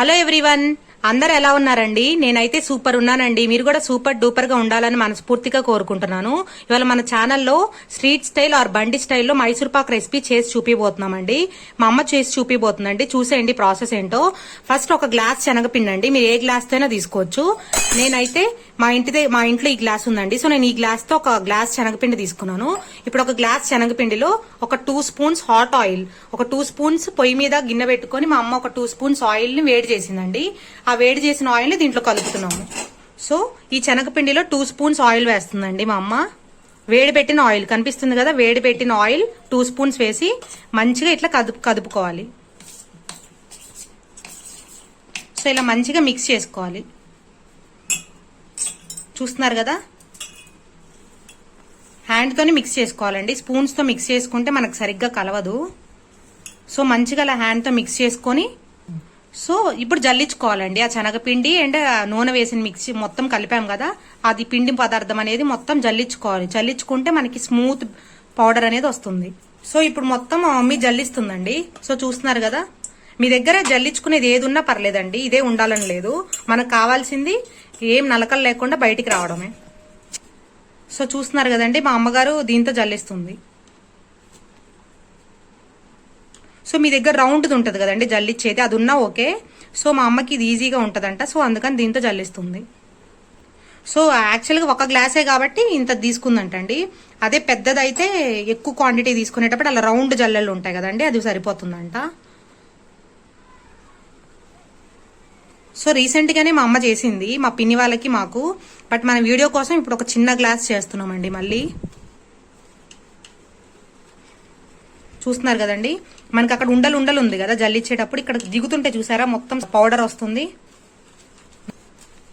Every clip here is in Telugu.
హలో ఎవ్రీవన్ అందరు ఎలా ఉన్నారండి? నేనైతే సూపర్ ఉన్నానండి. మీరు కూడా సూపర్ డూపర్గా ఉండాలని మనస్ఫూర్తిగా కోరుకుంటున్నాను. ఇవాళ మన ఛానల్లో స్ట్రీట్ స్టైల్ ఆర్ బండి స్టైల్లో మైసూర్ పాక్ రెసిపీ చేసి చూపిపోతున్నామండి మా అమ్మ చేసి చూపిపోతుందండి చూసేయండి ప్రాసెస్ ఏంటో. ఫస్ట్ ఒక గ్లాస్ శనగపిండి అండి మీరు ఏ గ్లాస్తో అయినా తీసుకోవచ్చు. నేనైతే మా ఇంటిదే మా ఇంట్లో ఈ గ్లాస్ ఉందండి. సో నేను ఈ గ్లాస్తో ఒక గ్లాస్ శనగపిండి తీసుకున్నాను. ఇప్పుడు ఒక గ్లాస్ శనగపిండిలో ఒక టూ స్పూన్స్ హాట్ ఆయిల్ ఒక టూ స్పూన్స్ పొయ్యి మీద గిన్నె పెట్టుకొని మా అమ్మ ఒక టూ స్పూన్స్ ఆయిల్ని వేడి చేసిందండి. ఆ వేడి చేసిన ఆయిల్ని దీంట్లో కలుపుతున్నాము. సో ఈ శనగపిండిలో టూ స్పూన్స్ ఆయిల్ వేస్తుందండి మా అమ్మ. వేడి పెట్టిన ఆయిల్ కనిపిస్తుంది కదా? వేడి పెట్టిన ఆయిల్ టూ స్పూన్స్ వేసి మంచిగా ఇట్లా కదుపు కదుపుకోవాలి. సో ఇలా మంచిగా మిక్స్ చేసుకోవాలి. చూస్తున్నారు కదా? హ్యాండ్తోనే మిక్స్ చేసుకోవాలండి. స్పూన్స్తో మిక్స్ చేసుకుంటే మనకు సరిగ్గా కలవదు. సో మంచిగా అలా హ్యాండ్తో మిక్స్ చేసుకొని సో ఇప్పుడు జల్లించుకోవాలండి. ఆ శనగపిండి అండ్ ఆ నూనె వేసిన మిక్సీ మొత్తం కలిపాం కదా? అది పిండి పదార్థం అనేది మొత్తం జల్లించుకోవాలి. జల్లించుకుంటే మనకి స్మూత్ పౌడర్ అనేది వస్తుంది. సో ఇప్పుడు మొత్తం మా మమ్మీ జల్లిస్తుందండి. సో చూస్తున్నారు కదా? మీ దగ్గర జల్లించుకునేది ఏది ఉన్నా పర్లేదండి ఇదే ఉండాలని లేదు. మనకు కావాల్సింది ఏం నలకలు లేకుండా బయటికి రావడమే. సో చూస్తున్నారు కదండి మా అమ్మగారు దీంతో జల్లిస్తుంది. సో మీ దగ్గర రౌండ్ది ఉంటుంది కదండి జల్లిచ్చేది అది ఉన్నా ఓకే. సో మా అమ్మకి ఇది ఈజీగా ఉంటుందంట సో అందుకని దీంతో జల్లిస్తుంది. సో యాక్చువల్గా ఒక గ్లాసే కాబట్టి ఇంత తీసుకుందంటండి. అదే పెద్దదైతే ఎక్కువ క్వాంటిటీ తీసుకునేటప్పుడు అలా రౌండ్ జల్లెలు ఉంటాయి కదండి అది సరిపోతుందంట. సో రీసెంట్గానే మా అమ్మ చేసింది మా పిన్ని వాళ్ళకి మాకు. బట్ మన వీడియో కోసం ఇప్పుడు ఒక చిన్న గ్లాస్ చేస్తున్నామండి మళ్ళీ. చూస్తున్నారు కదండి? మనకి అక్కడ ఉండలు ఉండలు ఉంది కదా జల్లిచ్చేటప్పుడు ఇక్కడ దిగుతుంటే చూసారా? మొత్తం పౌడర్ వస్తుంది.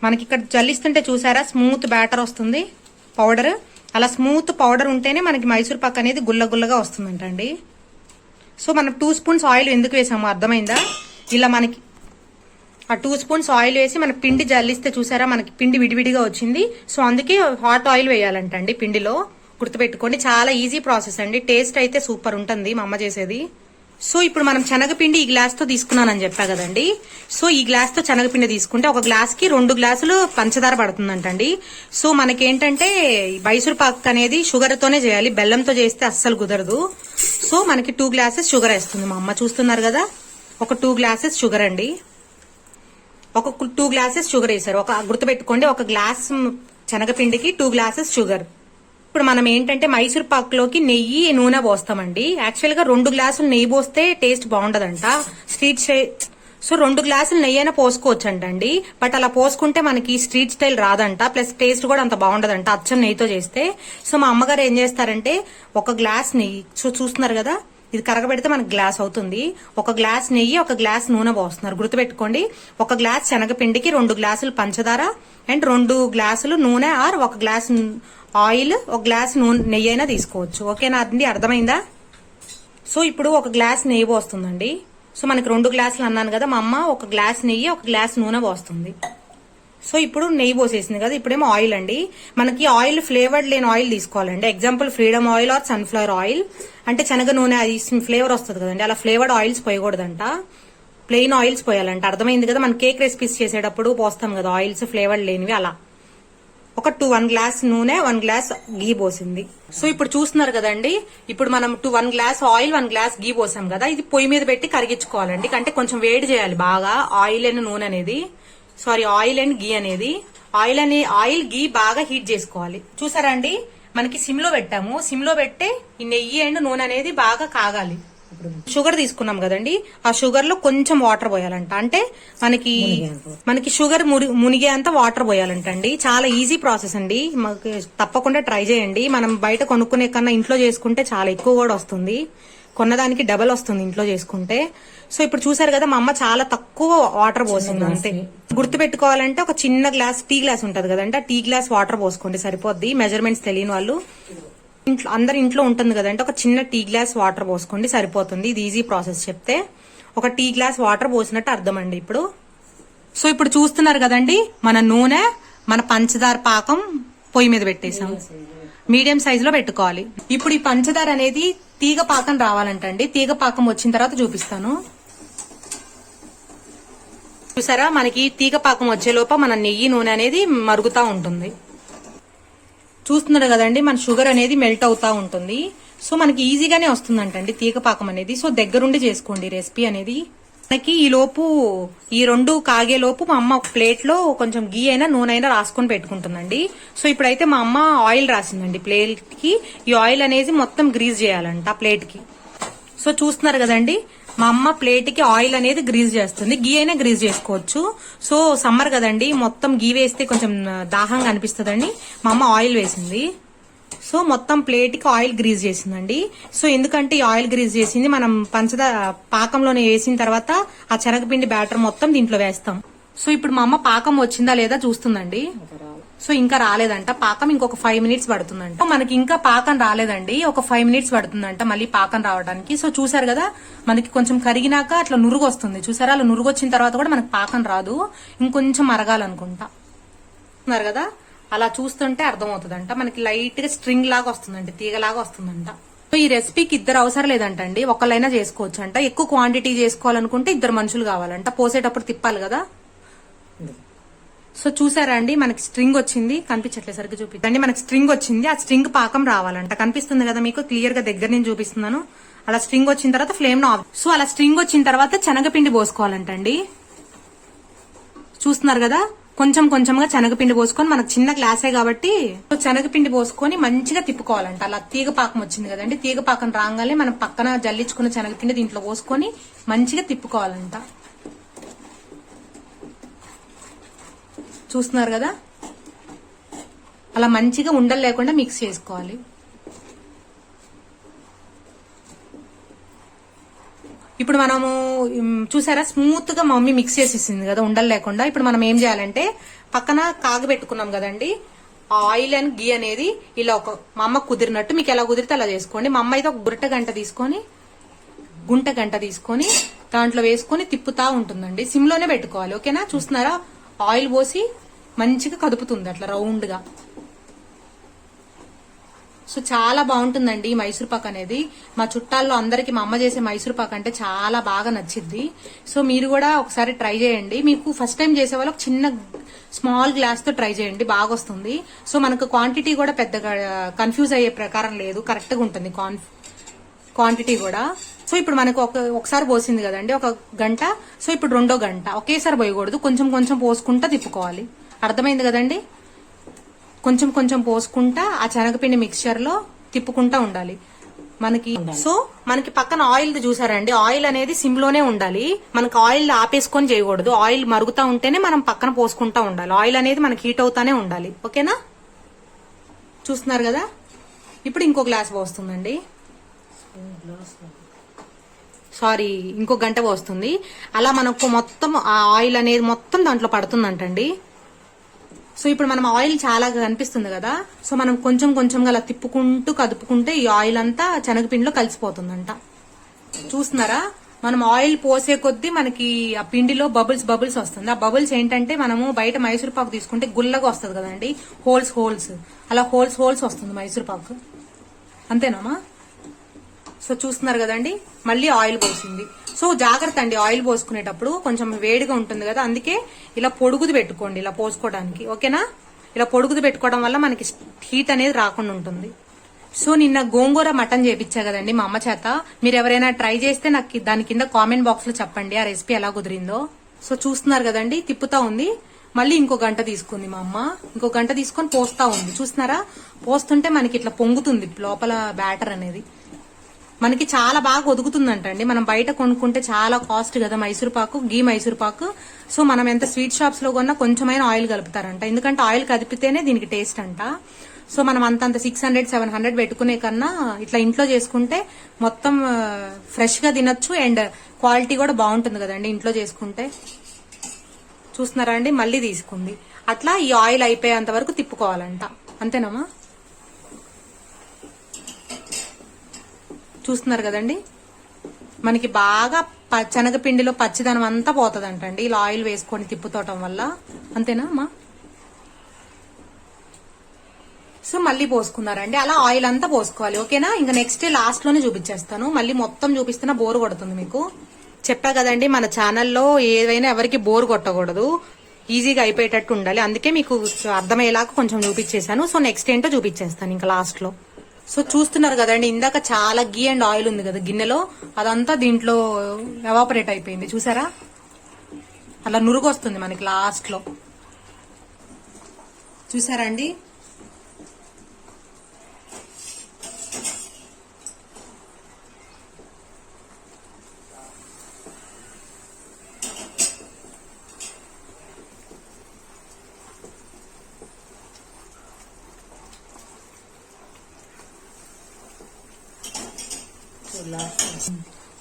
మనకి ఇక్కడ జల్లిస్తుంటే చూసారా? స్మూత్ బ్యాటర్ వస్తుంది పౌడర్ అలా స్మూత్ పౌడర్ ఉంటేనే మనకి మైసూర్ పాక్ అనేది గుల్ల గుల్లగా వస్తుందంటండి. సో మనం టూ స్పూన్స్ ఆయిల్ ఎందుకు వేసాము అర్థమైందా? ఇలా మనకి ఆ టూ స్పూన్స్ ఆయిల్ వేసి మన పిండి జల్లిస్తే చూసారా మనకి పిండి విడివిడిగా వచ్చింది. సో అందుకే హాట్ ఆయిల్ వేయాలంటండి పిండిలో. గుర్తుపెట్టుకోండి చాలా ఈజీ ప్రాసెస్ అండి. టేస్ట్ అయితే సూపర్ ఉంటుంది మా అమ్మ చేసేది. సో ఇప్పుడు మనం శనగపిండి ఈ గ్లాస్తో తీసుకున్నానని చెప్పా కదండి. సో ఈ గ్లాస్తో శనగపిండి తీసుకుంటే ఒక గ్లాస్కి రెండు గ్లాసులు పంచదార పడుతుందంటండి. సో మనకేంటంటే ఈ మైసూర్ పాక్ అనేది షుగర్ తోనే చేయాలి బెల్లంతో చేస్తే అస్సలు కుదరదు. సో మనకి టూ గ్లాసెస్ షుగర్ వేస్తుంది మా అమ్మ. చూస్తున్నారు కదా? ఒక టూ గ్లాసెస్ షుగర్ అండి. ఒక టూ గ్లాసెస్ షుగర్ వేసారు ఒక గుర్తుపెట్టుకోండి ఒక గ్లాస్ శనగపిండికి టూ గ్లాసెస్ షుగర్ ఇప్పుడు మనం ఏంటంటే మైసూర్ పాక్లోకి నెయ్యి నూనె పోస్తామండి. యాక్చువల్గా రెండు గ్లాసులు నెయ్యి పోస్తే టేస్ట్ బాగుండదంట. స్ట్రీట్ సో రెండు గ్లాసులు నెయ్యి అయినా పోసుకోవచ్చండి బట్ అలా పోసుకుంటే మనకి స్ట్రీట్ స్టైల్ రాదంట. ప్లస్ టేస్ట్ కూడా అంత బాగుండదంట అచ్చం నెయ్యితో చేస్తే. సో మా అమ్మగారు ఏం చేస్తారంటే ఒక గ్లాస్ నెయ్యి సో చూస్తున్నారు కదా ఇది కరగబెడితే మనకి గ్లాస్ అవుతుంది. ఒక గ్లాస్ నెయ్యి ఒక గ్లాస్ నూనె పోస్తున్నారు. గుర్తుపెట్టుకోండి. ఒక గ్లాస్ శనగపిండికి రెండు గ్లాసులు పంచదార అండ్ రెండు గ్లాసులు నూనె ఆర్ ఒక గ్లాస్ ఆయిల్ ఒక గ్లాస్ నూనె నెయ్యి అయినా తీసుకోవచ్చు. ఓకేనా? అండి అర్థమైందా? సో ఇప్పుడు ఒక గ్లాస్ నెయ్యి పోస్తుందండి. సో మనకి రెండు గ్లాసులు అన్నాను కదా మా అమ్మ ఒక గ్లాస్ నెయ్యి ఒక గ్లాస్ నూనె పోస్తుంది. సో ఇప్పుడు నెయ్యి పోసేసింది కదా ఇప్పుడేమో ఆయిల్ అండి. మనకి ఆయిల్ ఫ్లేవర్డ్ లేని ఆయిల్ తీసుకోవాలండి. Example Freedom oil or sunflower oil అంటే శనగ నూనె అది ఫ్లేవర్ వస్తుంది కదండి. అలా ఫ్లేవర్డ్ ఆయిల్స్ పోయకూడదంట. ప్లెయిన్ ఆయిల్స్ పోయాలంట. అర్థమైంది కదా మనం కేక్ రెసిపీస్ చేసేటప్పుడు పోస్తాం కదా ఆయిల్స్ ఫ్లేవర్డ్ లేనివి అలా. ఒక టూ వన్ గ్లాస్ నూనె వన్ గ్లాస్ గీ పోసింది. సో ఇప్పుడు చూస్తున్నారు కదండి ఇప్పుడు మనం two one glass oil one glass ghee పోసాం కదా ఇది పొయ్యి మీద పెట్టి కరిగించుకోవాలండి. అంటే కొంచెం వేడి చేయాలి బాగా ఆయిల్ అండ్ నూనె అనేది. సారీ ఆయిల్ అండ్ గీ అనేది. ఆయిల్ అనే ఆయిల్ గీ బాగా హీట్ చేసుకోవాలి. చూసారా అండి మనకి సిమ్లో పెట్టాము. సిమ్లో పెట్టే ఈ నెయ్యి అండ్ నూనె అనేది బాగా కాగాలి. షుగర్ తీసుకున్నాం కదండి? ఆ షుగర్లో కొంచెం వాటర్ పోయాలంట. అంటే మనకి మనకి షుగర్ మురి- మునిగే అంత వాటర్ పోయాలంట అండి చాలా ఈజీ ప్రాసెస్ అండి. మాకు తప్పకుండా ట్రై చేయండి. మనం బయట కొనుక్కునే కన్నా ఇంట్లో చేసుకుంటే చాలా ఎక్కువ కూడా వస్తుంది. కొన్నదానికి డబల్ వస్తుంది ఇంట్లో చేసుకుంటే. సో ఇప్పుడు చూసారు కదా మా అమ్మ చాలా తక్కువ వాటర్ పోసింది అంతే. గుర్తు పెట్టుకోవాలంటే ఒక చిన్న గ్లాస్ టీ గ్లాస్ ఉంటది కదంటే ఆ టీ గ్లాస్ వాటర్ పోసుకోండి సరిపోద్ది. మెజర్మెంట్స్ తెలియని వాళ్ళు ఇంట్లో అందరి ఇంట్లో ఉంటుంది కదంటే ఒక చిన్న టీ గ్లాస్ వాటర్ పోసుకోండి సరిపోతుంది. ఇది ఈజీ ప్రాసెస్ చెప్తే. ఒక టీ గ్లాస్ వాటర్ పోసినట్టు అర్థం అండి ఇప్పుడు. సో ఇప్పుడు చూస్తున్నారు కదండి మన నూనె మన పంచదార పాకం పొయ్యి మీద పెట్టేసాం. మీడియం సైజ్లో పెట్టుకోవాలి. ఇప్పుడు ఈ పంచదార అనేది తీగ పాకం రావాలంటండి. తీగ పాకం వచ్చిన తర్వాత చూపిస్తాను. చూసారా? మనకి తీగ పాకం వచ్చేలోప మన నెయ్యి నూనె అనేది మరుగుతూ ఉంటుంది. చూస్తున్నారు కదండి మన షుగర్ అనేది మెల్ట్ అవుతా ఉంటుంది. సో మనకి ఈజీగానే వస్తుందంటండి తీగ పాకం అనేది. సో దగ్గరుండి చేసుకోండి రెసిపీ అనేది. మనకి ఈ లోపు ఈ రెండు కాగే లోపు మా అమ్మ ఒక ప్లేట్లో కొంచెం గీ అయినా నూనె అయినా రాసుకొని పెట్టుకుంటుందండి. సో ఇప్పుడైతే మా అమ్మ ఆయిల్ రాసిందండి ప్లేట్కి ఈ ఆయిల్ అనేది మొత్తం గ్రీజ్ చేయాలంట ఆ ప్లేట్కి సో చూస్తున్నారు కదండి మా అమ్మ ప్లేట్కి ఆయిల్ అనేది గ్రీజ్ చేస్తుంది. గీ అయినా గ్రీజ్ చేసుకోవచ్చు. సో సమ్మర్ కదండి మొత్తం గీ వేస్తే కొంచెం దాహంగా అనిపిస్తుందండి. మా అమ్మ ఆయిల్ వేసింది. సో మొత్తం ప్లేట్కి ఆయిల్ గ్రీజ్ చేసిందండి. సో ఎందుకంటే ఈ ఆయిల్ గ్రీజ్ చేసింది మనం పంచదార పాకంలోనే వేసిన తర్వాత ఆ శనగపిండి బ్యాటర్ మొత్తం దీంట్లో వేస్తాం. సో ఇప్పుడు మా అమ్మ పాకం వచ్చిందా లేదా చూస్తుందండి. సో ఇంకా రాలేదంట. పాకం ఇంకొక ఫైవ్ మినిట్స్ పడుతుందంట. మనకి ఇంకా పాకం రాలేదండి. ఒక ఫైవ్ మినిట్స్ పడుతుందంట మళ్ళీ పాకం రావడానికి. సో చూసారు కదా మనకి కొంచెం కరిగినాక అట్లా నురుగు వస్తుంది. చూసారా? అలా నురుగు వచ్చిన తర్వాత కూడా మనకి పాకం రాదు. ఇంకొంచెం మరగాలనుకుంటా ఉన్నారు కదా? అలా చూస్తుంటే అర్థమవుతుందంట. మనకి లైట్గా స్ట్రింగ్ లాగా వస్తుందండి తీగలాగా వస్తుందంట. సో ఈ రెసిపీకి ఇద్దరు అవసరం లేదంటండి. ఒకళ్ళైనా చేసుకోవచ్చు అంట ఎక్కువ క్వాంటిటీ చేసుకోవాలనుకుంటే ఇద్దరు మనుషులు కావాలంట. పోసేటప్పుడు తిప్పాలి కదా? సో చూసారా అండి మనకి స్ట్రింగ్ వచ్చింది. కనిపించట్లేదు సరిగ్గా చూపించండి మనకి స్ట్రింగ్ వచ్చింది. ఆ స్ట్రింగ్ పాకం రావాలంట. కనిపిస్తుంది కదా మీకు? క్లియర్గా దగ్గర నుంచి చూపిస్తున్నాను. అలా స్ట్రింగ్ వచ్చిన తర్వాత ఫ్లేమ్ ఆఫ్ సో అలా స్ట్రింగ్ వచ్చిన తర్వాత శనగపిండి పోసుకోవాలంటండి. చూస్తున్నారు కదా? కొంచెం కొంచెంగా శనగపిండి పోసుకొని మనకు చిన్న గ్లాసే కాబట్టి సో శనగపిండి పోసుకొని మంచిగా తిప్పుకోవాలంట. అలా తీగ పాకం వచ్చింది కదండి. తీగ పాకం రాగానే మనం పక్కన జల్లించుకున్న శనగపిండి దీంట్లో పోసుకొని మంచిగా తిప్పుకోవాలంట. చూస్తున్నారు కదా? అలా మంచిగా ఉండలు లేకుండా మిక్స్ చేసుకోవాలి. ఇప్పుడు మనము చూసారా? స్మూత్గా మమ్మీ మిక్స్ చేసేసింది కదా ఉండలు లేకుండా. ఇప్పుడు మనం ఏం చేయాలంటే పక్కన కాగబెట్టుకున్నాం కదండి. ఆయిల్ అండ్ గీ అనేది ఇలా ఒక మా అమ్మ కుదిరినట్టు మీకు ఎలా కుదిరితే అలా చేసుకోండి. మా అమ్మ అయితే ఒక గురట గంట తీసుకొని గుంట గంట తీసుకొని దాంట్లో వేసుకొని తిప్పుతా ఉంటుందండి. సిమ్లోనే పెట్టుకోవాలి. ఓకేనా? చూస్తున్నారా? ఆయిల్ పోసి మంచిగా కదుపుతుంది అట్లా రౌండ్గా. సో చాలా బాగుంటుందండి ఈ మైసూర్ పాక్ అనేది. మా చుట్టాల్లో అందరికి మా అమ్మ చేసే మైసూర్ పాక్ అంటే చాలా బాగా నచ్చిద్ది సో మీరు కూడా ఒకసారి ట్రై చేయండి. మీకు ఫస్ట్ టైం చేసే వాళ్ళకి చిన్న స్మాల్ గ్లాస్తో ట్రై చేయండి. బాగా వస్తుంది. సో మనకు క్వాంటిటీ కూడా పెద్దగా కన్ఫ్యూజ్ అయ్యే ప్రకారం లేదు. కరెక్ట్గా ఉంటుంది క్వాంటిటీ కూడా. సో ఇప్పుడు మనకు ఒక ఒకసారి పోసింది కదండి ఒక గంట. సో ఇప్పుడు రెండో గంట. ఒకేసారి పోయకూడదు. కొంచెం కొంచెం పోసుకుంటా తిప్పుకోవాలి. అర్థమైంది కదండి? కొంచెం కొంచెం పోసుకుంటా ఆ శనగపిండి మిక్చర్లో తిప్పుకుంటా ఉండాలి. మనకి సో మనకి పక్కన ఆయిల్ చూసారండి. ఆయిల్ అనేది సిమ్లోనే ఉండాలి. మనకి ఆయిల్ ఆపేసుకొని చేయకూడదు. ఆయిల్ మరుగుతా ఉంటేనే మనం పక్కన పోసుకుంటా ఉండాలి. ఆయిల్ అనేది మనకి హీట్ అవుతానే ఉండాలి. ఓకేనా? చూస్తున్నారు కదా? ఇప్పుడు ఇంకో గ్లాస్ పోస్తుందండి. సారీ ఇంకో గంట పోస్తుంది. అలా మనకు మొత్తం ఆ ఆయిల్ అనేది మొత్తం దాంట్లో పడుతుందంటండి. సో ఇప్పుడు మనం ఆయిల్ చాలా కనిపిస్తుంది కదా. సో మనం కొంచెం కొంచెంగా అలా తిప్పుకుంటూ కదుపుకుంటే ఈ ఆయిల్ అంతా శనగపిండిలో కలిసిపోతుందంట. చూస్తున్నారా? మనం ఆయిల్ పోసే కొద్దీ మనకి ఆ పిండిలో బబుల్స్ బబుల్స్ వస్తుంది. ఆ బబుల్స్ ఏంటంటే మనము బయట మైసూర్ పాకు తీసుకుంటే గుల్లగా వస్తుంది కదండి. Holes holes. అలా హోల్స్ హోల్స్ వస్తుంది మైసూర్ పాకు. అంతేనామా? సో చూస్తున్నారు కదండి? మళ్ళీ ఆయిల్ పోసింది. సో జాగ్రత్త అండి ఆయిల్ పోసుకునేటప్పుడు. కొంచెం వేడిగా ఉంటుంది కదా అందుకే ఇలా పొడుగుది పెట్టుకోండి ఇలా పోసుకోవడానికి. ఓకేనా? ఇలా పొడుగుది పెట్టుకోవడం వల్ల మనకి హీట్ అనేది రాకుండా ఉంటుంది. సో నిన్న గోంగూర మటన్ చేపించా కదండి మా అమ్మ చేత. మీరు ఎవరైనా ట్రై చేస్తే నాకు దాని కింద కామెంట్ బాక్స్లో చెప్పండి ఆ రెసిపీ ఎలా కుదిరిందో. సో చూస్తున్నారు కదండి తిప్పుతా ఉంది. మళ్ళీ ఇంకో గంట తీసుకుంది మా అమ్మ. ఇంకో గంట తీసుకొని పోస్తా ఉంది. చూస్తున్నారా? పోస్తుంటే మనకి ఇట్లా పొంగుతుంది లోపల బ్యాటర్ అనేది. మనకి చాలా బాగా ఒదుగుతుందంటండి మనం బయట కొనుక్కుంటే చాలా కాస్ట్ కదా మైసూర్ పాకు గీ మైసూర్ పాకు. సో మనం ఎంత స్వీట్ షాప్స్లో కొన్నా కొంచెమైనా ఆయిల్ కలుపుతారంట. ఎందుకంటే ఆయిల్ కదిపితేనే దీనికి టేస్ట్ అంట. సో మనం అంతంత సిక్స్ హండ్రెడ్ సెవెన్ హండ్రెడ్ పెట్టుకునే కన్నా ఇట్లా ఇంట్లో చేసుకుంటే మొత్తం ఫ్రెష్గా తినొచ్చు అండ్ క్వాలిటీ కూడా బాగుంటుంది కదండి ఇంట్లో చేసుకుంటే. చూస్తున్నారా అండి? మళ్ళీ తీసుకుంది. అట్లా ఈ ఆయిల్ అయిపోయేంత వరకు తిప్పుకోవాలంట. అంతేనమ్మా చూస్తున్నారు కదండి? మనకి బాగా ప- శనగపిండిలో పచ్చిదనం అంతా పోతుందంటండి. ఇలా ఆయిల్ వేసుకొని తిప్పుతోటం వల్ల. అంతేనా అమ్మా? సో మళ్ళీ పోసుకున్నారండి. అలా ఆయిల్ అంతా పోసుకోవాలి. ఓకేనా? ఇంకా నెక్స్ట్ డే లాస్ట్లోనే చూపించేస్తాను. మళ్ళీ మొత్తం చూపిస్తున్నా బోర్ కొడుతుంది మీకు. చెప్పా కదండి మన ఛానల్లో ఏదైనా ఎవరికి బోర్ కొట్టకూడదు. ఈజీగా అయిపోయేటట్టు ఉండాలి. అందుకే మీకు అర్థమయ్యేలాగా కొంచెం చూపించేశాను. సో నెక్స్ట్ ఏంటో చూపించేస్తాను ఇంకా లాస్ట్లో. సో చూస్తున్నారు కదండి ఇందాక చాలా గీ అండ్ ఆయిల్ ఉంది కదా గిన్నెలో అదంతా దీంట్లో ఎవాపరేట్ అయిపోయింది. చూసారా? అలా నురుగు వస్తుంది మనకి లాస్ట్లో చూసారా అండి?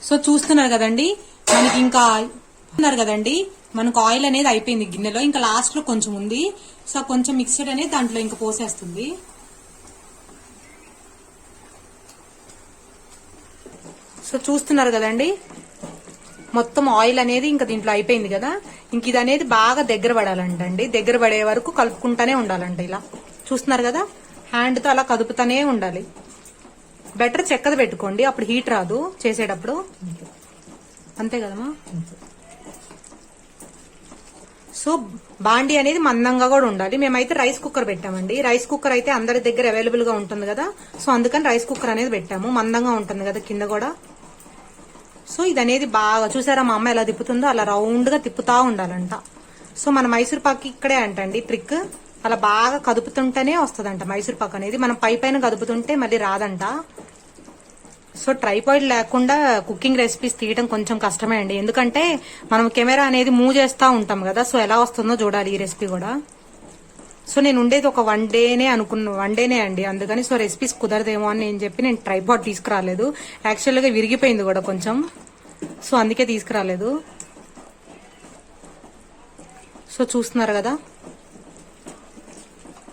సో చూస్తున్నారు కదండి మనకి ఇంకా ఉన్నారు కదండి మనకు ఆయిల్ అనేది అయిపోయింది గిన్నెలో ఇంకా లాస్ట్లో కొంచెం ఉంది. సో కొంచెం మిక్స్చర్ అనేది దాంట్లో ఇంకా పోసేస్తుంది. సో చూస్తున్నారు కదండి మొత్తం ఆయిల్ అనేది ఇంకా దీంట్లో అయిపోయింది కదా. ఇంక ఇది అనేది బాగా దగ్గర పడాలంటండి. దగ్గర పడే వరకు కలుపుకుంటానే ఉండాలంట ఇలా. చూస్తున్నారు కదా హ్యాండ్తో అలా కదుపుతానే ఉండాలి. బెటర్ చెక్కది పెట్టుకోండి. అప్పుడు హీట్ రాదు చేసేటప్పుడు. అంతే కదమ్మా? సో బాండి అనేది మందంగా కూడా ఉండాలి. మేమైతే రైస్ కుక్కర్ పెట్టామండి. రైస్ కుక్కర్ అయితే అందరి దగ్గర అవైలబుల్గా ఉంటుంది కదా. సో అందుకని రైస్ కుక్కర్ అనేది పెట్టాము. మందంగా ఉంటుంది కదా కింద కూడా. సో ఇది అనేది బాగా చూసారా మా అమ్మ ఎలా తిప్పుతుందో? అలా రౌండ్గా తిప్పుతా ఉండాలంట. సో మన మైసూర్ పాక్ ఇక్కడే అంటండి ట్రిక్ అలా బాగా కదుపుతుంటేనే వస్తుందంట మైసూర్ పాక్ అనేది. మనం పై పైన కదుపుతుంటే మళ్ళీ రాదంట. సో ట్రైపాయిడ్ లేకుండా కుకింగ్ రెసిపీస్ తీయడం కొంచెం కష్టమే అండి. ఎందుకంటే మనం కెమెరా అనేది మూవ్ చేస్తూ ఉంటాం కదా సో ఎలా వస్తుందో చూడాలి ఈ రెసిపీ కూడా. సో నేను ఉండేది ఒక వన్ డేనే అనుకున్న వన్ డేనే అండి. అందుకని సో రెసిపీస్ కుదరదేమో అని నేను చెప్పి నేను ట్రైపాడ్ తీసుకురాలేదు. యాక్చువల్గా విరిగిపోయింది కూడా కొంచెం. సో అందుకే తీసుకురాలేదు. సో చూస్తున్నారు కదా?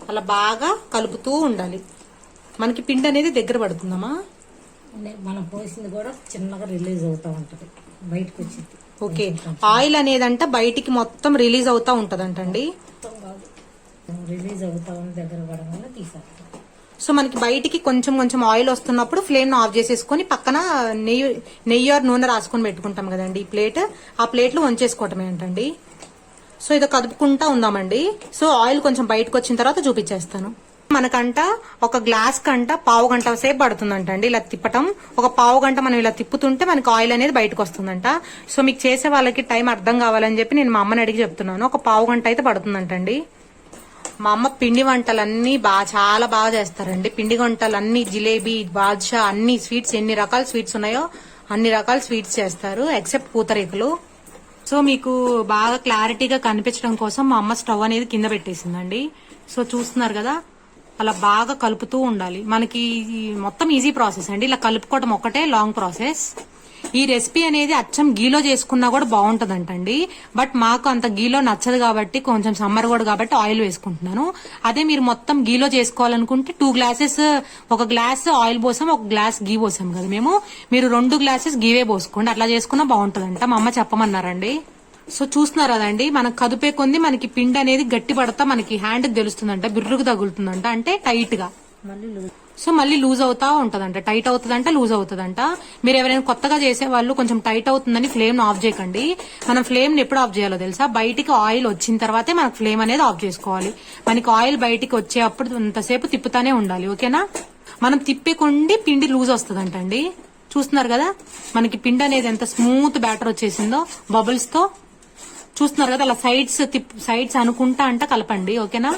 అలా బాగా కలుపుతూ ఉండాలి. మనకి పిండి అనేది దగ్గర పడుతుందమ్మా? మనం పోసింది కూడా చిన్నగా రిలీజ్ అవుతా ఉంటది. బయటకు వచ్చింది. ఓకే. ఆయిల్ అనేదంట బయటికి మొత్తం రిలీజ్ అవుతా ఉంటదంటండి. రిలీజ్ అవుతా ఉంది దగ్గర పడగానే తీసేస్తాం. సో మనకి బయటికి కొంచెం కొంచెం ఆయిల్ వస్తున్నప్పుడు ఫ్లేమ్ ఆఫ్ చేసేసుకొని పక్కన నెయ్యి నెయ్యి ఆర్ నూనె రాసుకొని పెట్టుకుంటాం కదండి ఈ ప్లేట్. ఆ ప్లేట్లో వంచేసుకోవటమే అంటండి. సో ఇది కదుపుకుంటా ఉందామండి. సో ఆయిల్ కొంచెం బయటకు వచ్చిన తర్వాత చూపించేస్తాను మనకంట ఒక గ్లాస్ కంట పావు గంట సేపు పడుతుందంట అండి ఇలా తిప్పటం. ఒక పావు గంట మనం ఇలా తిప్పుతుంటే మనకి ఆయిల్ అనేది బయటకు వస్తుందంట సో మీకు చేసే వాళ్ళకి టైం అర్థం కావాలని చెప్పి నేను మా అమ్మని అడిగి చెప్తున్నాను. ఒక పావు గంట అయితే పడుతుందంటండి. మా అమ్మ పిండి వంటలన్నీ బాగా చాలా బాగా చేస్తారండి. పిండి వంటలన్నీ జిలేబీ బాద్షా అన్ని స్వీట్స్ ఎన్ని రకాల స్వీట్స్ ఉన్నాయో అన్ని రకాల స్వీట్స్ చేస్తారు ఎక్సెప్ట్ పూతరేకులు. సో మీకు బాగా క్లారిటీగా కనిపించడం కోసం మా అమ్మ స్టవ్ అనేది కింద పెట్టేసిందండి. సో చూస్తున్నారు కదా అలా బాగా కలుపుతూ ఉండాలి. మనకి మొత్తం ఈజీ ప్రాసెస్ అండి. ఇలా కలుపుకోవడం ఒకటే లాంగ్ ప్రాసెస్ ఈ రెసిపీ అనేది అచ్చం గీలో చేసుకున్నా కూడా బాగుంటుందంటండి. బట్ మాకు అంత గీలో నచ్చదు కాబట్టి కొంచెం సమ్మర్ కూడా కాబట్టి ఆయిల్ వేసుకుంటున్నాను. అదే మీరు మొత్తం గీలో చేసుకోవాలనుకుంటే టూ గ్లాసెస్ ఒక గ్లాస్ ఆయిల్ పోసాం ఒక గ్లాస్ గీ పోసాం కదా మేము. మీరు రెండు గ్లాసెస్ గీవే పోసుకోండి. అట్లా చేసుకున్నా బాగుంటుందంట. మా అమ్మ చెప్పమన్నారండి. సో చూస్తున్నారు కదండి మనకు కదుపే కొంది మనకి పిండి అనేది గట్టి పడతా మనకి హ్యాండ్ తెలుస్తుందంట బిర్రుకు తగులుతుందంట. అంటే టైట్గా మళ్ళీ సో మళ్ళీ లూజ్ అవుతా ఉంటదంట. టైట్ అవుతుందంట లూజ్ అవుతుందంట. మీరు ఎవరైనా కొత్తగా చేసే వాళ్ళు కొంచెం టైట్ అవుతుందని ఫ్లేమ్ ఆఫ్ చేయకండి. మనం ఫ్లేమ్ ఎప్పుడు ఆఫ్ చేయాలో తెలుసా? బయటికి ఆయిల్ వచ్చిన తర్వాతే మనకు ఫ్లేమ్ అనేది ఆఫ్ చేసుకోవాలి. మనకి ఆయిల్ బయటికి వచ్చేప్పుడు అంతసేపు తిప్పుతానే ఉండాలి. ఓకేనా? మనం తిప్పికొండి పిండి లూజ్ వస్తుందంట అండి చూస్తున్నారు కదా? మనకి పిండి అనేది ఎంత స్మూత్ బ్యాటర్ వచ్చేసిందో బబుల్స్తో చూస్తున్నారు కదా? అలా సైడ్స్ తిప్ సైడ్స్ అనుకుంటా అంట కలపండి. ఓకేనా?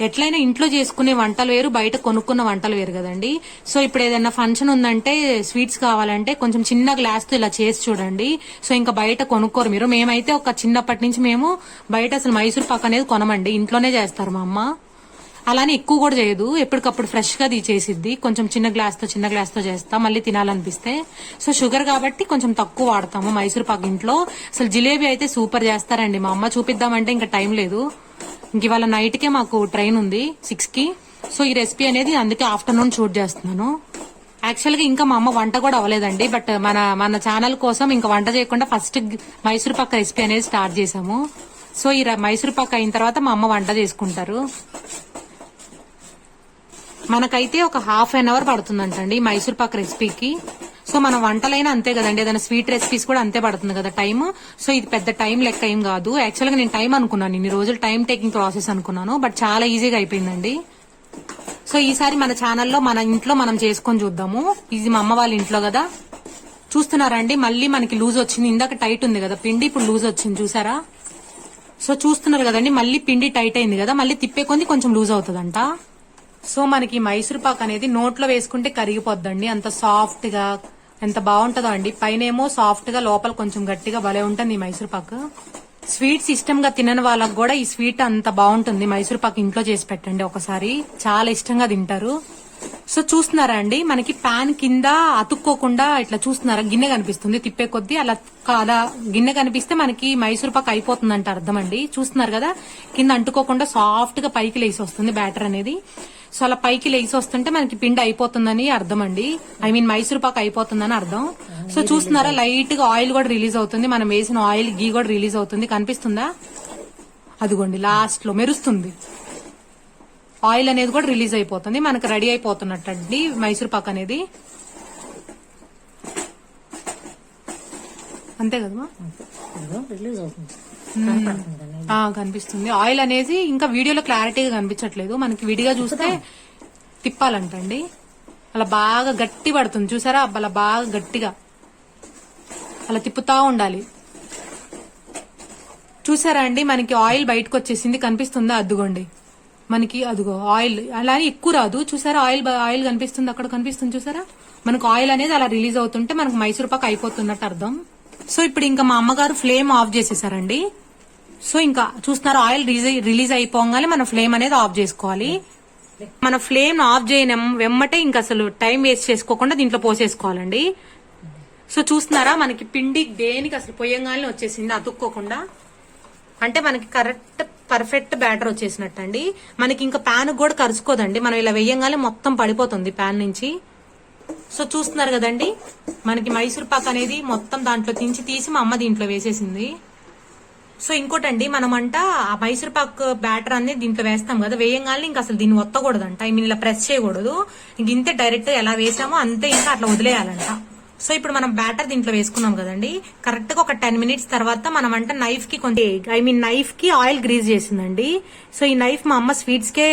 ఎట్లయినా ఇంట్లో చేసుకునే వంటలు వేరు బయట కొనుక్కున్న వంటలు వేరు కదండి. సో ఇప్పుడు ఏదైనా ఫంక్షన్ ఉందంటే స్వీట్స్ కావాలంటే కొంచెం చిన్న గ్లాస్తో ఇలా చేసి చూడండి. సో ఇంకా బయట కొనుక్కోరు మీరు. మేమైతే ఒక చిన్నప్పటి నుంచి మేము బయట అసలు మైసూర్ పాక్ అనేది కొనమండి. ఇంట్లోనే చేస్తారు మా అమ్మ. అలానే ఎక్కువ కూడా చేయదు. ఎప్పటికప్పుడు ఫ్రెష్గా చేసిద్ది. కొంచెం చిన్న గ్లాస్తో చిన్న గ్లాస్తో చేస్తా. మళ్ళీ తినాలనిపిస్తే. సో షుగర్ కాబట్టి కొంచెం తక్కువ వాడతాము మైసూర్ పాక్ ఇంట్లో. అసలు జిలేబీ అయితే సూపర్ చేస్తారండి. మా అమ్మ చూపిద్దామంటే ఇంకా టైం లేదు. ఇంక ఇవాళ నైట్కే మాకు ట్రైన్ ఉంది సిక్స్కి సో ఈ రెసిపీ అనేది అందుకే ఆఫ్టర్నూన్ షూట్ చేస్తున్నాను. యాక్చువల్గా ఇంకా మా అమ్మ వంట కూడా అవ్వలేదండి బట్ మన మన ఛానల్ కోసం ఇంకా వంట చేయకుండా ఫస్ట్ మైసూర్ పాక్ రెసిపీ అనేది స్టార్ట్ చేసాము సో ఈ మైసూర్ పాక్ అయిన తర్వాత మా అమ్మ వంట చేసుకుంటారు. మనకైతే ఒక హాఫ్ అన్ అవర్ పడుతుందంటండి మైసూర్ పాక్ రెసిపీకి. సో మన వంటలైనా అంతే కదండి. ఏదైనా స్వీట్ రెసిపీస్ కూడా అంతే పడుతుంది కదా టైం సో ఇది పెద్ద టైం లెక్క ఏం కాదు. యాక్చువల్గా నేను టైం అనుకున్నాను. ఇన్ని రోజులు టైం టేకింగ్ ప్రాసెస్ అనుకున్నాను. బట్ చాలా ఈజీగా అయిపోయిందండి. సో ఈసారి మన ఛానల్లో మన ఇంట్లో మనం చేసుకొని చూద్దాము. ఇది మా అమ్మ వాళ్ళ ఇంట్లో కదా. చూస్తున్నారండి. మళ్ళీ మనకి లూజ్ వచ్చింది. ఇందాక టైట్ ఉంది కదా. పిండి ఇప్పుడు లూజ్ వచ్చింది. చూసారా? సో చూస్తున్నారు కదండి. మళ్ళీ పిండి టైట్ అయింది కదా. మళ్ళీ తిప్పే కొంది కొంచెం లూజ్ అవుతుందంట. సో మనకి మైసూర్ పాక్ అనేది నోట్లో వేసుకుంటే కరిగిపోద్దండి. అంత సాఫ్ట్గా ఎంత బాగుంటుందో అండి. పైన ఏమో సాఫ్ట్గా లోపల కొంచెం గట్టిగా భలే ఉంటుంది ఈ మైసూర్ పాక్. స్వీట్ ఇష్టంగా తినని వాళ్ళకి కూడా ఈ స్వీట్ అంత బాగుంటుంది. మైసూర్ పాక్ ఇంట్లో చేసి పెట్టండి ఒకసారి. చాలా ఇష్టంగా తింటారు. సో చూస్తున్నారా అండి? మనకి పాన్ కింద అతుక్కోకుండా ఇట్లా చూస్తున్నారా? గిన్నె కనిపిస్తుంది. తిప్పే కొద్దీ అలా అలా గిన్నె కనిపిస్తే మనకి మైసూర్ పాక్ అయిపోతుందంట అర్థం అండి. చూస్తున్నారు కదా? కింద అంటుకోకుండా సాఫ్ట్గా పైకి లేసి వస్తుంది బ్యాటర్ అనేది. సో అలా పైకి లేసి వస్తుంటే మనకి పిండి అయిపోతుందని అర్థం అండి ఐ మీన్ మైసూర్ పాక్ అయిపోతుందని అర్థం. సో చూస్తున్నారా లైట్గా ఆయిల్ కూడా రిలీజ్ అవుతుంది. మనం వేసిన ఆయిల్ గీ కూడా రిలీజ్ అవుతుంది. కనిపిస్తుందా? అదిగోండి లాస్ట్లో మెరుస్తుంది. ఆయిల్ అనేది కూడా రిలీజ్ అయిపోతుంది. మనకు రెడీ అయిపోతున్నట్టండి మైసూర్ పాక్ అనేది. అంతే కదమ్మా? రిలీజ్ అవుతుంది. కనిపిస్తుంది. ఆయిల్ అనేది ఇంకా వీడియోలో క్లారిటీగా కనిపించట్లేదు. మనకి విడిగా చూస్తే తిప్పాలంటండి. అలా బాగా గట్టి పడుతుంది. చూసారా? అలా బాగా గట్టిగా. అలా తిప్పుతా ఉండాలి. చూసారా అండి? మనకి ఆయిల్ బయటకు వచ్చేసింది. కనిపిస్తుందా? అద్దుకోండి మనకి అదిగో ఆయిల్. అలా ఎక్కువ రాదు. చూసారా? ఆయిల్ ఆయిల్ కనిపిస్తుంది. అక్కడ కనిపిస్తుంది. చూసారా? మనకు ఆయిల్ అనేది అలా రిలీజ్ అవుతుంటే మనకు మైసూర్ పాక్ అయిపోతున్నట్టు అర్థం. సో ఇప్పుడు ఇంకా మా అమ్మగారు ఫ్లేమ్ ఆఫ్ చేసేసారండి. సో ఇంకా చూస్తున్నారు ఆయిల్ రిలీజ్- రిలీజ్ అయిపోగానే మన ఫ్లేమ్ అనేది ఆఫ్ చేసుకోవాలి. మన ఫ్లేమ్ ఆఫ్ చేయని వెమ్మటే ఇంకా అసలు టైం వేస్ట్ చేసుకోకుండా దీంట్లో పోసేసుకోవాలండి. సో చూస్తున్నారా మనకి పిండి దేనికి అసలు పొయ్యంగానే వచ్చేసింది అతుక్కోకుండా. అంటే మనకి కరెక్ట్ పర్ఫెక్ట్ బ్యాటర్ వచ్చేసినట్టు అండి మనకి ఇంకా ప్యాన్ కూడా కరుచుకోదండి. మనం ఇలా వేయంగానే మొత్తం పడిపోతుంది ప్యాన్ నుంచి. సో చూస్తున్నారు కదండి మనకి మైసూర్ పాక్ అనేది మొత్తం దాంట్లో తించి తీసి మా అమ్మ దీంట్లో వేసేసింది. సో ఇంకోటండి మనమంట ఆ మైసూర్ పాక్ బ్యాటర్ అనేది దీంట్లో వేస్తాం కదా వేయంగానే ఇంకా అసలు దీన్ని ఒత్తకూడదంట. ఐ మీన్ ఇలా ప్రెస్ చేయకూడదు. ఇంక ఇంతే డైరెక్ట్ ఎలా వేసామో అంతే ఇంకా అట్లా వదిలేయాలంట. సో ఇప్పుడు మనం బ్యాటర్ దీంట్లో వేసుకున్నాం కదండి కరెక్ట్గా ఒక టెన్ మినిట్స్ తర్వాత మనం అంట నైఫ్కి కొంచెం ఐ మీన్ నైఫ్కి ఆయిల్ గ్రీజ్ చేసిందండి. సో ఈ నైఫ్ మా అమ్మ స్వీట్స్ కే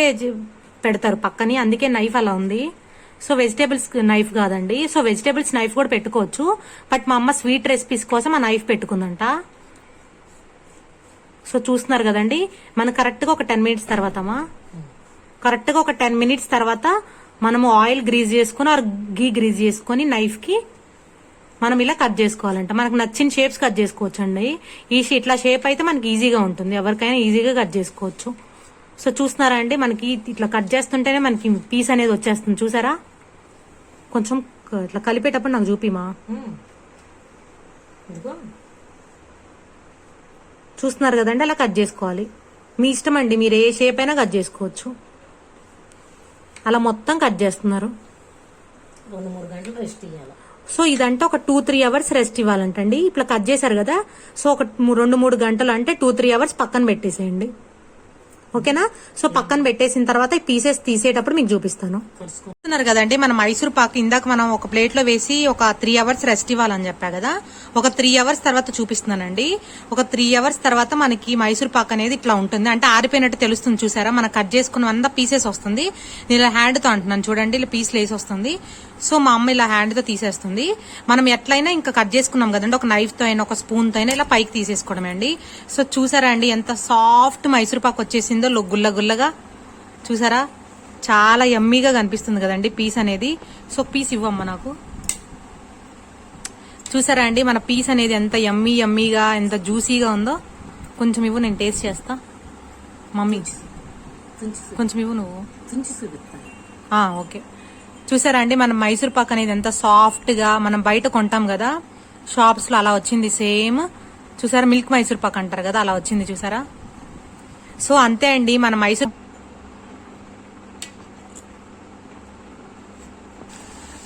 పెడతారు పక్కని అందుకే నైఫ్ అలా ఉంది. సో వెజిటేబుల్స్ నైఫ్ కాదండి. సో వెజిటేబుల్స్ నైఫ్ కూడా పెట్టుకోవచ్చు. బట్ మా అమ్మ స్వీట్ రెసిపీస్ కోసం ఆ నైఫ్ పెట్టుకుందంట. సో చూస్తున్నారు కదండి. మనం కరెక్ట్గా ఒక టెన్ మినిట్స్ తర్వాతమా? కరెక్ట్గా ఒక టెన్ మినిట్స్ తర్వాత మనము ఆయిల్ గ్రీజ్ చేసుకుని ఆర్ గీ గ్రీజ్ చేసుకుని నైఫ్కి మనం ఇలా కట్ చేసుకోవాలంట. మనకు నచ్చిన షేప్స్ కట్ చేసుకోవచ్చు అండి ఈ ఇట్లా షేప్ అయితే మనకి ఈజీగా ఉంటుంది. ఎవరికైనా ఈజీగా కట్ చేసుకోవచ్చు. సో చూస్తున్నారా అండి? మనకి ఇట్లా కట్ చేస్తుంటేనే మనకి పీస్ అనేది వచ్చేస్తుంది. చూసారా? కొంచెం ఇట్లా కలిపేటప్పుడు నాకు చూపిమా? చూస్తున్నారు కదండి? అలా కట్ చేసుకోవాలి. మీ ఇష్టం అండి. మీరు ఏ షేప్ అయినా కట్ చేసుకోవచ్చు. అలా మొత్తం కట్ చేస్తున్నారు. రెండు మూడు గంటలు రెస్ట్ ఇవ్వాలి సో ఇదంటే ఒక టూ త్రీ అవర్స్ రెస్ట్ ఇవ్వాలంటండి. ఇట్లా కట్ చేశారు కదా? సో ఒక రెండు మూడు గంటలు అంటే టూ త్రీ అవర్స్ పక్కన పెట్టేసేయండి. ఓకేనా? సో పక్కన పెట్టేసిన తర్వాత ఈ పీసెస్ తీసేటప్పుడు మీకు చూపిస్తాను. చూస్తున్నారు కదండి మన మైసూర్ పాక్ ఇందాక మనం ఒక ప్లేట్లో వేసి ఒక త్రీ అవర్స్ రెస్ట్ ఇవ్వాలని చెప్పా కదా. ఒక త్రీ అవర్స్ తర్వాత చూపిస్తున్నానండి. ఒక త్రీ అవర్స్ తర్వాత మనకి మైసూర్ పాక్ అనేది ఇట్లా ఉంటుంది. అంటే ఆరిపోయినట్టు తెలుస్తుంది చూసారా? మనం కట్ చేసుకున్న అంతా పీసెస్ వస్తుంది. నేను హ్యాండ్తో హ్యాండ్తో అంటున్నాను చూడండి ఇలా పీసులు వేసి వస్తుంది. సో మా అమ్మ ఇలా హ్యాండ్తో తీసేస్తుంది. మనం ఎట్లయినా ఇంకా కట్ చేసుకున్నాం కదండి ఒక నైఫ్తో అయినా ఒక స్పూన్తో అయినా ఇలా పైకి తీసేసుకోవడమే అండి. సో చూసారా అండి ఎంత సాఫ్ట్ మైసూర్ పాక్ వచ్చేసిందో గుల్ల గుల్లగా. చూసారా? చాలా యమ్మీగా కనిపిస్తుంది కదండి పీస్ అనేది. సో పీస్ ఇవ్వమ్మ నాకు. చూసారా అండి మన పీస్ అనేది ఎంత యమ్మీ యమ్మీగా ఎంత జ్యూసీగా ఉందో? కొంచెం ఇవ్వు నేను టేస్ట్ చేస్తా. మమ్మీ కొంచెం ఇవ్వు నువ్వు. ఓకే. చూసారా అండి మన మైసూర్ పాక్ అనేది ఎంత సాఫ్ట్గా మనం బయట కొంటాం కదా షాప్స్లో అలా వచ్చింది సేమ్. చూసారా మిల్క్ మైసూర్ పాక్ అంటారు కదా అలా వచ్చింది చూసారా? సో అంతే అండి మన మైసూర్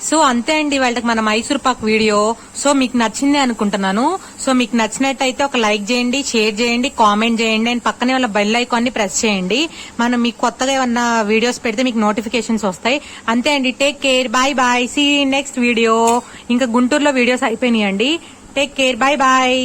సో అంతే అండి వాళ్ళకి మన మైసూర్ పాక్ వీడియో. సో మీకు నచ్చింది అనుకుంటున్నాను. సో మీకు నచ్చినట్టయితే ఒక లైక్ చేయండి షేర్ చేయండి కామెంట్ చేయండి అండ్ పక్కనే వాళ్ళ బెల్ ఐకాన్ని ప్రెస్ చేయండి. మనం మీకు కొత్తగా ఏమన్నా వీడియోస్ పెడితే మీకు నోటిఫికేషన్స్ వస్తాయి. అంతే అండి take care bye bye see next video. ఇంకా గుంటూరులో వీడియోస్ అయిపోయినాయండి. Take care bye bye.